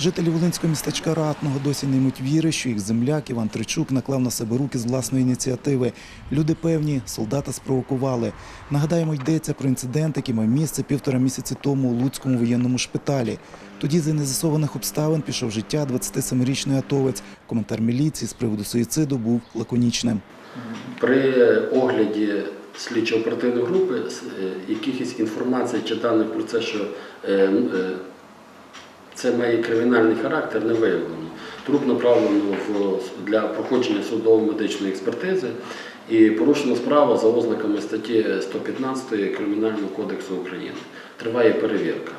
Жителі Волинського містечка Ратного досі не ймуть віри, що їх земляк Іван Тричук наклав на себе руки з власної ініціативи. Люди певні, солдата спровокували. Нагадаємо, йдеться про інцидент, який мав місце півтора місяці тому у Луцькому воєнному шпиталі. Тоді за незасованих обставин пішов життя 27-річний атовець. Коментар міліції з приводу суїциду був лаконічним. При огляді слідчо-оперативної групи е, якихось інформацій чи даних про це, що е, е, це має кримінальний характер, не виявлено. Труп направлено в, для проходження судово-медичної експертизи і порушена справа за ознаками статті 115 Кримінального кодексу України. Триває перевірка.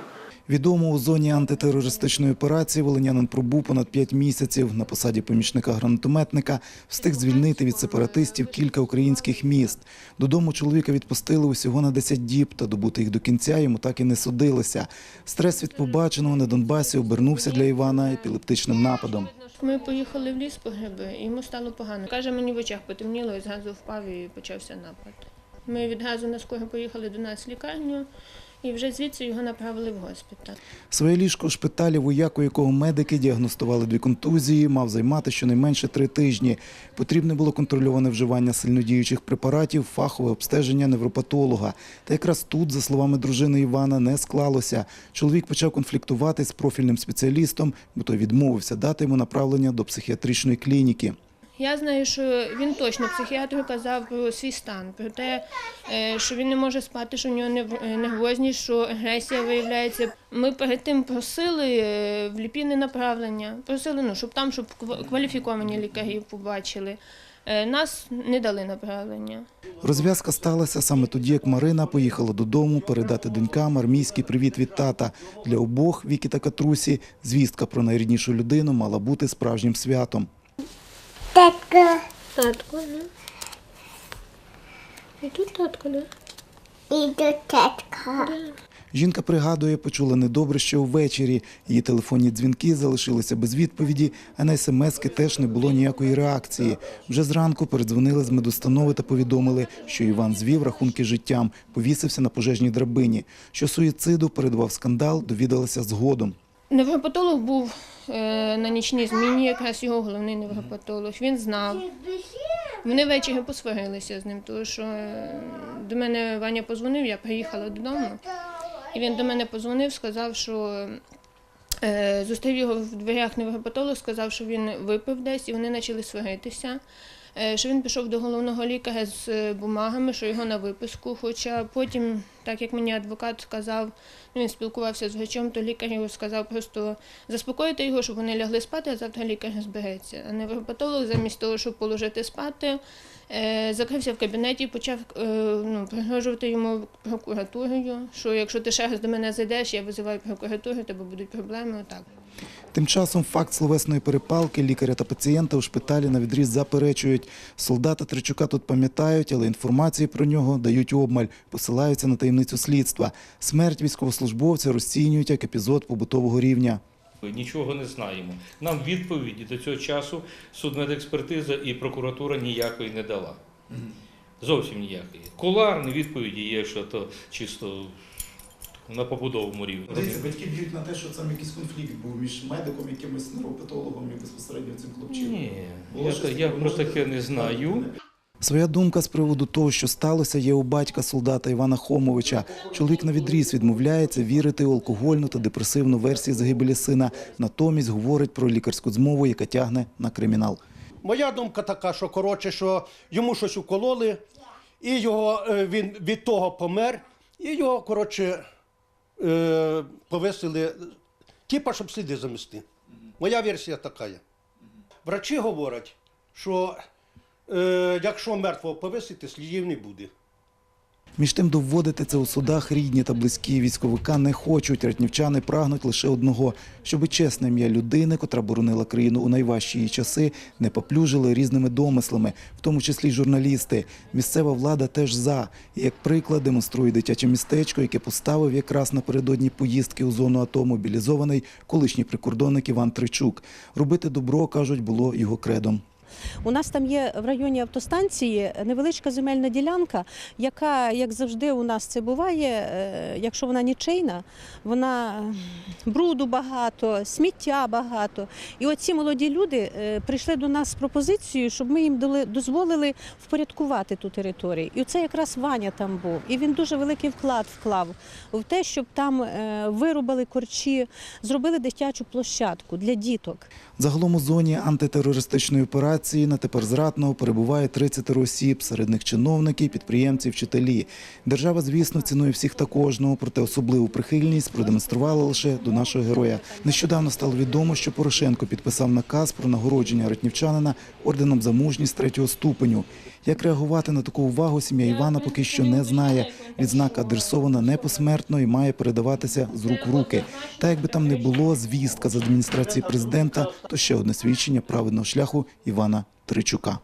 Відомо у зоні антитерористичної операції волинянин пробув понад 5 місяців на посаді помічника гранатометника, встиг звільнити від сепаратистів кілька українських міст. Додому чоловіка відпустили усього на 10 діб, та добути їх до кінця йому так і не судилося. Стрес від побаченого на Донбасі обернувся для Івана епілептичним нападом. Ми поїхали в ліс по гриби, йому стало погано. Каже, мені в очах потемніло, з газу впав і почався напад. Ми від газу на скору поїхали до нас в лікарню, і вже звідси його направили в госпіталь. Своє ліжко в шпиталі, вояк, у якого медики діагностували дві контузії, мав займати щонайменше три тижні. Потрібне було контрольоване вживання сильнодіючих препаратів, фахове обстеження невропатолога. Та якраз тут, за словами дружини Івана, не склалося. Чоловік почав конфліктувати з профільним спеціалістом, бо той відмовився дати йому направлення до психіатричної клініки. Я знаю, що він точно психіатру казав про свій стан, про те, е, що він не може спати, що в нього нев- е, нервозність, що агресія виявляється. Ми перед тим просили е, в ліпійне направлення, просили, ну, щоб там, щоб кваліфіковані лікарі побачили. Нас не дали направлення. Розв'язка сталася саме тоді, як Марина поїхала додому передати донькам армійський привіт від тата. Для обох Вікі та Катрусі звістка про найріднішу людину мала бути справжнім святом. Татко, Татко, ну. І тут татко, да? і до татка. Жінка пригадує, почула недобре ще увечері. Її телефонні дзвінки залишилися без відповіді, а на смски теж не було ніякої реакції. Вже зранку передзвонили з медустанови та повідомили, що Іван звів рахунки життям, повісився на пожежній драбині. Що суїциду передував скандал, довідалася згодом. Невропатолог був е, на нічній зміні, якраз його головний невропатолог. Він знав. Вони ввечері посварилися з ним, тому що е, до мене Ваня позвонив, я приїхала додому, і він до мене позвонив, сказав, що е, зустрів його в дверях невропатолог, сказав, що він випив десь, і вони почали сваритися. Е, Що він пішов до головного лікаря з е, бумагами, що його на виписку. Хоча потім, так як мені адвокат сказав, ну, він спілкувався з врачом, то лікар його сказав просто заспокоїти його, щоб вони лягли спати, а завтра лікар збереться. А невропатолог замість того, щоб положити спати, е, закрився в кабінеті і почав ну, пригрожувати йому прокуратурою, що якщо ти ще раз до мене зайдеш, я визиваю прокуратуру, тебе будуть проблеми. Отак. Тим часом факт словесної перепалки лікаря та пацієнта у шпиталі на відріз заперечують. Солдата Тричука тут пам'ятають, але інформації про нього дають обмаль, посилаються на таємницю слідства. Смерть військовослужбовця розцінюють як епізод побутового рівня. Нічого не знаємо. Нам відповіді до цього часу судмедекспертиза і прокуратура ніякої не дала. Зовсім ніякої. Куларні відповіді є, що то чисто на побудовому рівні. батьки б'ють на те, що там якийсь конфлікт був між медиком, якимось невропатологом і безпосередньо цим Ні, я, та- я про таке не знаю. Своя думка з приводу того, що сталося, є у батька солдата Івана Хомовича. Чоловік на відріз відмовляється вірити у алкогольну та депресивну версію загибелі сина. Натомість говорить про лікарську змову, яка тягне на кримінал. Моя думка така, що коротше, що йому щось укололи, і його е, він від того помер, і його коротше е, повесили, типа, щоб сліди замести. Моя версія така є. Врачі говорять, що е, якщо мертвого повесити, слідів не буде. Між тим доводити це у судах рідні та близькі військовика не хочуть. Ратнівчани прагнуть лише одного, щоби чесне ім'я людини, котра боронила країну у найважчі її часи, не поплюжили різними домислами, в тому числі журналісти. Місцева влада теж за. І як приклад демонструє дитяче містечко, яке поставив якраз напередодні поїздки у зону АТО мобілізований колишній прикордонник Іван Тричук. Робити добро, кажуть, було його кредом. У нас там є в районі автостанції невеличка земельна ділянка, яка, як завжди, у нас це буває, е, якщо вона нічийна, вона е, бруду багато, сміття багато. І оці молоді люди е, прийшли до нас з пропозицією, щоб ми їм дозволили впорядкувати ту територію. І це якраз Ваня там був. І він дуже великий вклад вклав в те, щоб там вирубали корчі, зробили дитячу площадку для діток. Загалом у зоні антитерористичної операції на тепер зрадного перебуває 30 осіб, серед них чиновники, підприємці, вчителі. Держава, звісно, цінує всіх та кожного, проте особливу прихильність продемонструвала лише до нашого героя. Нещодавно стало відомо, що Порошенко підписав наказ про нагородження ратнівчанина орденом за мужність третього ступеню. Як реагувати на таку увагу, сім'я Івана поки що не знає. Відзнака адресована не посмертно і має передаватися з рук в руки. Та якби там не було звістка з адміністрації президента, то ще одне свідчення праведного шляху Івана Тричука.